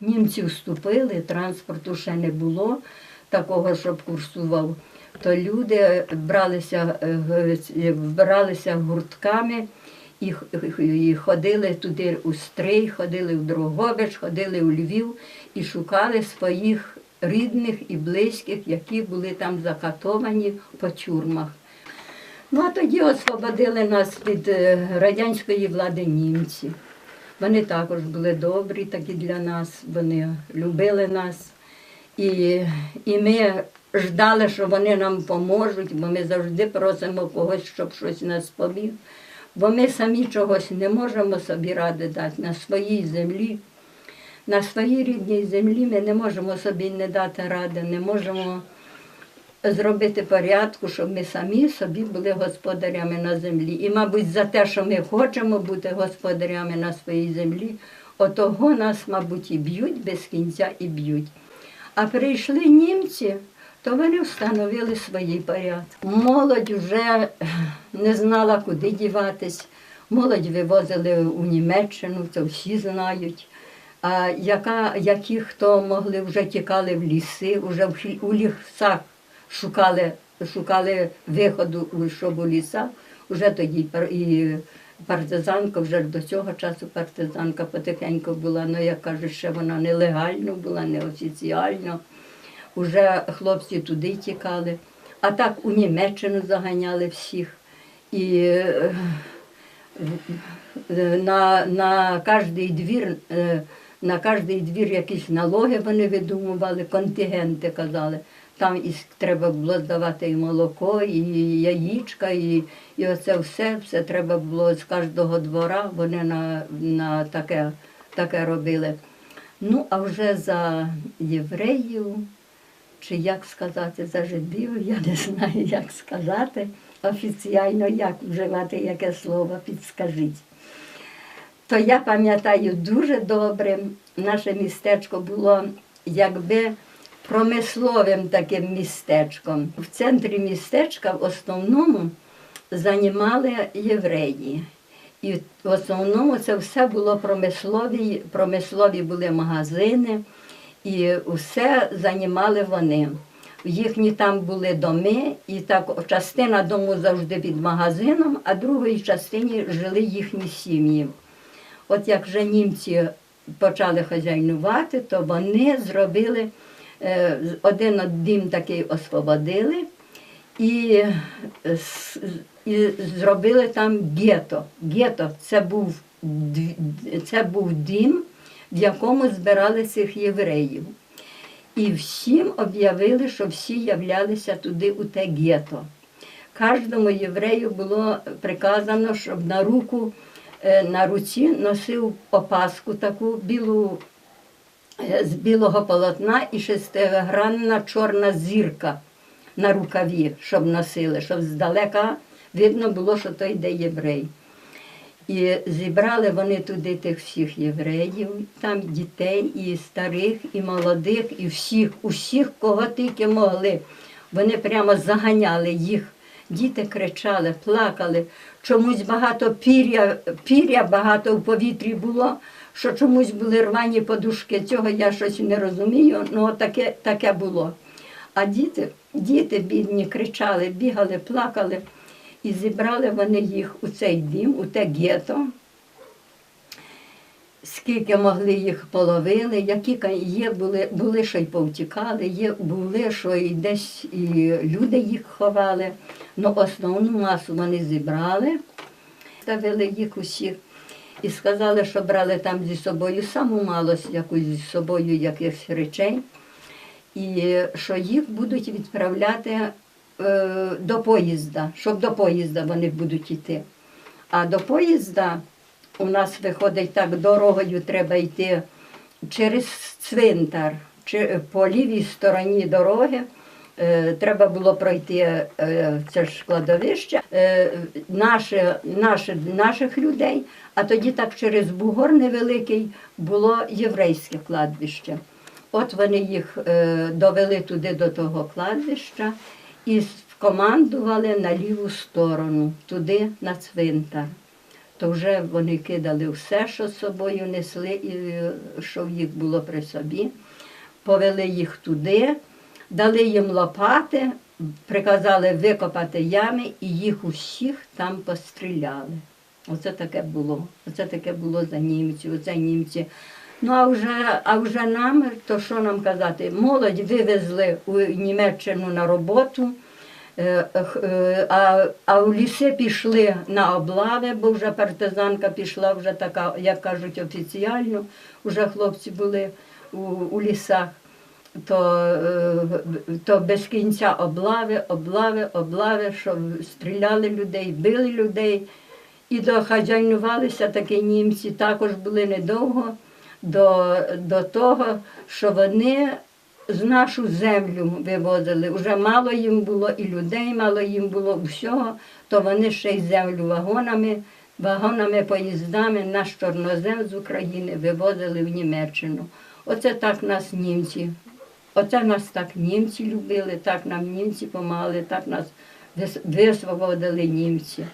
німці вступили, транспорту ще не було такого, щоб курсував. То люди бралися, е, вбиралися гуртками і, і ходили туди у Стрий, ходили в Дрогобич, ходили у Львів і шукали своїх рідних і близьких, які були там закатовані по тюрмах. Ну а тоді освободили нас від е, радянської влади німці. Вони також були добрі, такі для нас, вони любили нас. І, і ми ждали, що вони нам поможуть, бо ми завжди просимо когось, щоб щось нас поміг. Бо ми самі чогось не можемо собі ради дати на своїй землі. На своїй рідній землі ми не можемо собі не дати ради, не можемо зробити порядку, щоб ми самі собі були господарями на землі. І, мабуть, за те, що ми хочемо бути господарями на своїй землі, отого нас, мабуть, і б'ють без кінця і б'ють. А прийшли німці, то вони встановили свої порядки. Молодь вже не знала, куди діватись. Молодь вивозили у Німеччину, це всі знають. А яка, які хто могли вже тікали в ліси, вже в у лісах шукали, шукали виходу, у- у лісах. Уже тоді і партизанка, вже до цього часу партизанка потихеньку була, ну як кажуть, ще вона нелегально була, неофіціально. Уже хлопці туди тікали, а так у Німеччину заганяли всіх. І е, на, на кожний двір, е, на кожний двір якісь налоги вони видумували, контингенти казали. Там і треба було здавати і молоко, і яєчка, і, і оце все, все треба було з кожного двора, вони на, на таке, таке робили. Ну, а вже за євреїв, чи як сказати, за жидів, я не знаю, як сказати офіційно, як вживати яке слово, підскажіть. То я пам'ятаю дуже добре, наше містечко було якби промисловим таким містечком. В центрі містечка в основному займали євреї. І в основному це все було промислові, промислові були магазини, і все займали вони. Їхні там були доми, і так частина дому завжди під магазином, а другій частині жили їхні сім'ї. От як вже німці почали хазяйнувати, то вони зробили один дім такий освободили і, е, і зробили там гетто. Гетто це був, це був дім, в якому збирали цих євреїв. І всім об'явили, що всі являлися туди у те гетто. Кожному єврею було приказано, щоб на руку, е, на руці носив опаску таку білу е, з білого полотна і шестигранна чорна зірка на рукаві, щоб носили, щоб здалека видно було, що то йде єврей. І зібрали вони туди тих всіх євреїв, там дітей, і старих, і молодих, і всіх, усіх, кого тільки могли. Вони прямо заганяли їх. Діти кричали, плакали. Чомусь багато пір'я, пір'я багато в повітрі було, що чомусь були рвані подушки. Цього я щось не розумію, але таке, таке було. А діти, діти бідні кричали, бігали, плакали. І зібрали вони їх у цей дім, у те гетто. Скільки могли їх половили, які є, були, були, що й повтікали, є, були, що і десь і люди їх ховали. Ну, основну масу вони зібрали, ставили їх усіх і сказали, що брали там зі собою саму малость якусь зі собою якихось речей, і що їх будуть відправляти е, до поїзда, щоб до поїзда вони будуть йти. А до поїзда у нас виходить так, дорогою треба йти через цвинтар, чи по лівій стороні дороги. Е, Треба було пройти е, це ж кладовище е, наше, наше, наших людей, а тоді так через бугор невеликий було єврейське кладбище. От вони їх е, довели туди до того кладбища і скомандували на ліву сторону, туди на цвинтар. то вже вони кидали все, що з собою несли, і е, що в їх було при собі. Повели їх туди, дали їм лопати, приказали викопати ями і їх усіх там постріляли. Оце таке було. Оце таке було за німців, оце німці. Ну а вже, а вже нам, то що нам казати, молодь вивезли у Німеччину на роботу. Е, е, А, а в ліси пішли на облави, бо вже партизанка пішла, вже така, як кажуть, офіціально, вже хлопці були у, у лісах. То, е, то без кінця облави, облави, облави, що стріляли людей, били людей. І дохазяйнувалися такі німці, також були недовго до, до того, що вони з нашу землю вивозили. Уже мало їм було і людей, мало їм було всього, то вони ще й землю вагонами, вагонами, поїздами наш чорнозем з України вивозили в Німеччину. Оце так нас німці. Оце нас так німці любили, так нам німці помагали, так нас вис- висвободили німці.